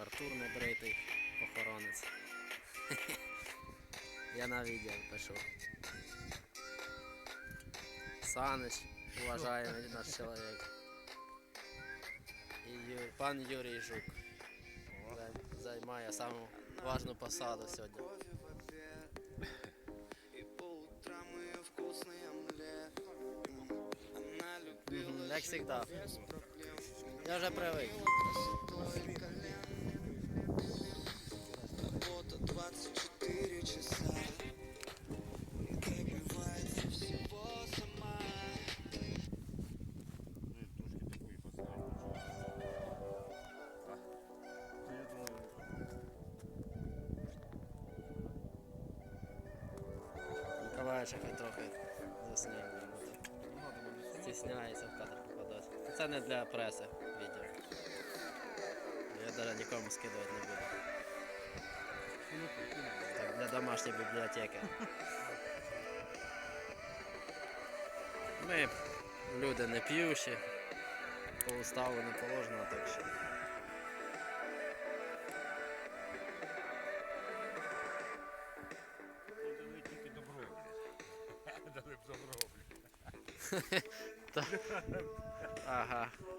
Артур небритий охоронець. Я на відео пишу. Саныч, уважаемый наш чоловік. І Ю- пан Юрій Жук. Зай- Займає саму важну посаду сьогодні. любила Мгм, Як завжди. без проблем Я вже привик. Красотой колен Работа 24 часа И добивается всего сама Миколаївчик трохи засняв. Стісняється в кадр попадати. Це не для преси відео. Я навіть нікому скидувати не буду. Так, для домашньої бібліотеки. Ми люди не п'ющі, по уставу не положено, так що. Дали тільки добро. Дали б добро. Ага.